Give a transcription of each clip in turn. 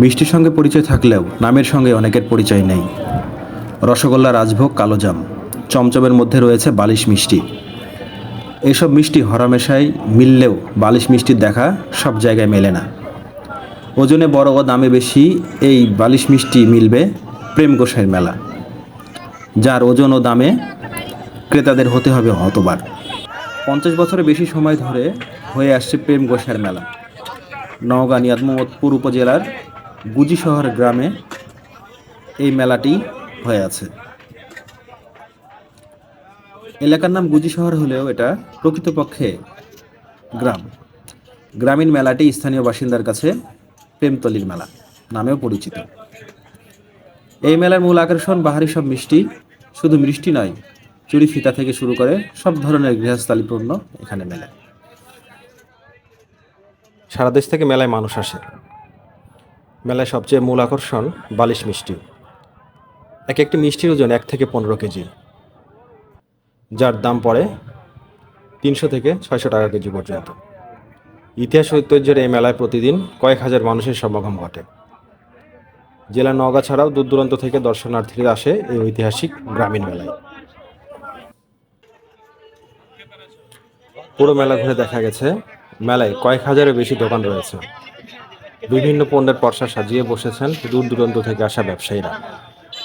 মিষ্টির সঙ্গে পরিচয় থাকলেও নামের সঙ্গে অনেকের পরিচয় নেই। রসগোল্লা, রাজভোগ, কালোজাম। চমচমের মধ্যে রয়েছে বালিশ মিষ্টি। এইসব মিষ্টি হরামেশাই মিললেও বালিশ মিষ্টির দেখা সব জায়গায় মেলে না। ওজনে বড় ও দামে বেশি এই বালিশ মিষ্টি মিলবে প্রেম গোসাইয়ের মেলা। যার ওজন ও দামে ক্রেতাদের হতে হবে হতবার। পঞ্চাশ বছরের বেশি সময় ধরে হয়ে আসছে প্রেম গোসাইয়ের মেলা। নওগাঁ নিয়াদমোহাম্মদপুর উপজেলার গুজি শহর গ্রামে এই মেলাটি হয়ে আছে। এলাকার নাম গুজি শহর হলেও এটা প্রকৃতপক্ষে গ্রাম। গ্রামীণ মেলাটি স্থানীয় বাসিন্দার কাছে প্রেমতলির মেলা নামেও পরিচিত। এই মেলার মূল আকর্ষণ বাহারি সব মিষ্টি, শুধু মিষ্টি নয়, চুরি ফিতা থেকে শুরু করে সব ধরনের গৃহস্থালী পণ্য এখানে মেলে সারা দেশ থেকে মেলায় মানুষ আসে। মেলায় সবচেয়ে মূল আকর্ষণ বালিশ মিষ্টি। এক একটি মিষ্টির ওজন এক থেকে পনেরো কেজি। যার দাম পড়ে তিনশো থেকে ছয়শো টাকা কেজি পর্যন্ত। ইতিহাস ঐতিহ্যের এই মেলায় প্রতিদিন কয়েক হাজার মানুষের সমাগম ঘটে। জেলা নওগাঁ ছাড়াও দূর দূরান্ত থেকে দর্শনার্থীরা আসে এই ঐতিহাসিক গ্রামীণ মেলায়। পুরো মেলা ঘুরে দেখা গেছে, মেলায় কয়েক হাজারের বেশি দোকান রয়েছে। বিভিন্ন পণ্যের পর্সা সাজিয়ে বসেছেন দূর দূরান্ত থেকে আসা ব্যবসায়ীরা।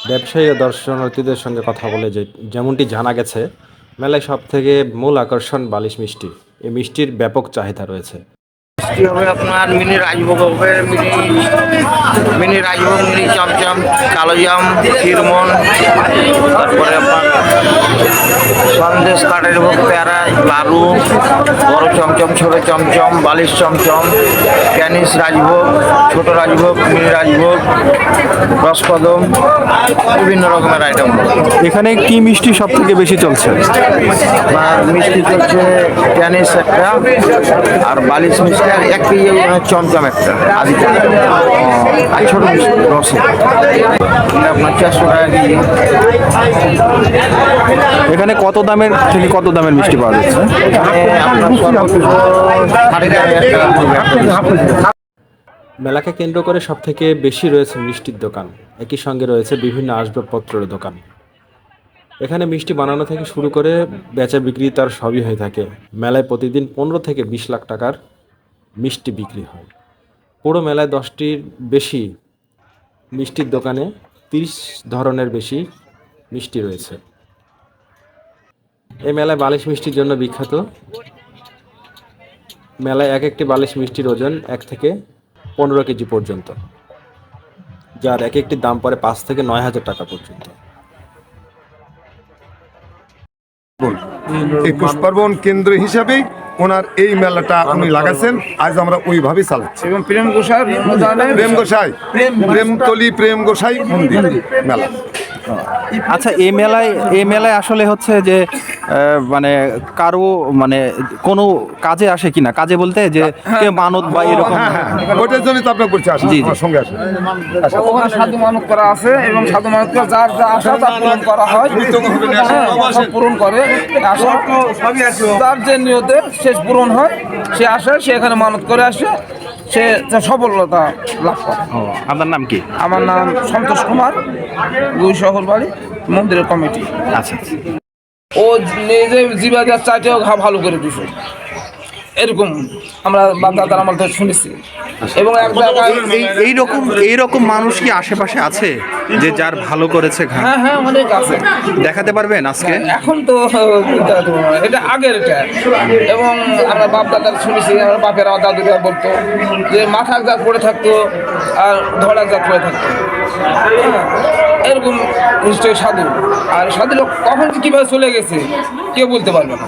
ব্যবসায়ী ও দর্শনার্থীদের সঙ্গে কথা বলে যে, যেমনটি জানা গেছে, মেলায় সব থেকে মূল আকর্ষণ বালিশ মিষ্টি। এই মিষ্টির ব্যাপক চাহিদা রয়েছে। মিষ্টি হবে আপনার? মিনি রাজভোগ হবে mini mini rajbhog mini chamcham kalojam kheermohan তারপরে আপনার সন্দেশ কাঠের ভোগ প্যারা লাড়ু বড় চমচম ছোট চমচম বালিশ চমচম ক্যানিস রাজভোগ ছোট রাজভোগ মিনি রাজভোগ রসকদম বিভিন্ন রকমের আইটেম এখানে কি মিষ্টি সব থেকে বেশি চলছে? মিষ্টি চলছে ক্যানিস একটা আর বালিশ মিষ্টি আর এক কেজি চমচম একটা আদি আর ছোট মিষ্টি রসে। আপনার চারশো টাকা কেজি। এখানে কত দামের থেকে কত দামের মিষ্টি পাওয়া যাচ্ছে? মেলাকে কেন্দ্র করে সব থেকে বেশি রয়েছে মিষ্টির দোকান। একই সঙ্গে রয়েছে বিভিন্ন আসবাবপত্রের দোকান। এখানে মিষ্টি বানানো থেকে শুরু করে বেচা বিক্রি তার সবই হয়ে থাকে। মেলায় প্রতিদিন পনেরো থেকে বিশ লাখ টাকার মিষ্টি বিক্রি হয়। পুরো মেলায় দশটির বেশি মিষ্টির দোকানে তিরিশ ধরনের বেশি মিষ্টি রয়েছে। এই মেলায় বালিশ মিষ্টির জন্য বিখ্যাত। মেলায় এক একটি বালিশ মিষ্টির ওজন এক থেকে পনেরো কেজি পর্যন্ত, যার এক একটি দাম পড়ে পাঁচ থেকে নয় হাজার টাকা পর্যন্ত। একুশ পার্বণ কেন্দ্র হিসাবে ওনার এই মেলাটা উনি লাগাচ্ছেন। আজ আমরা ওইভাবেই চালাচ্ছি। এবং প্রেম গোসাই প্রেম গোসাই। প্রেমতলি প্রেম গোসাই মন্দির মেলা। আচ্ছা এই মেলায় এই মেলায় আসলে হচ্ছে যে মানে কারও মানে কোনো কাজে আসে কিনা? কাজে বলতে যে কেউ মানত বা এরকম হ্যাঁ হ্যাঁ ওইটার জন্যই তো আপনার জি, জি। আমার সঙ্গে আসুন ওখানে সাধু মানত করা আছে এবং সাধু মানত করে যার যা আশা তা পূরণ করা হয়। হ্যাঁ, পূরণ করে। আশা যার যে নিয়তে শেষ পূরণ হয় সে আসে সে এখানে মানত করে আসে। সে সফলতা লাভ করে। আপনার নাম কি? আমার নাম সন্তোষ কুমার গুই শহর বাড়ি মন্দিরের কমিটি। আচ্ছা আচ্ছা। ও নিজে জীবাদার চাইতেও ঘা ভালো করে দিছে। এরকম আমরা বাপদাদার আমার থেকে শুনেছি। এবং এক জায়গায় এই এইরকম এইরকম মানুষ কি আশেপাশে আছে যে যার ভালো করেছে হ্যাঁ হ্যাঁ অনেক আছে। দেখাতে পারবেন আজকে? এখন তো বলতে এটা আগের এটা। এবং আমরা বাপ দাদার শুনেছি আমার বাপের আমার দাদুরা বলতো যে মাথা জাত পড়ে থাকতো আর ধরা জাত পড়ে থাকতো। হ্যাঁ, এরকম নিশ্চয়ই সাধু। আর সাধু লোক কখন কীভাবে চলে গেছে কেউ বলতে পারবে না।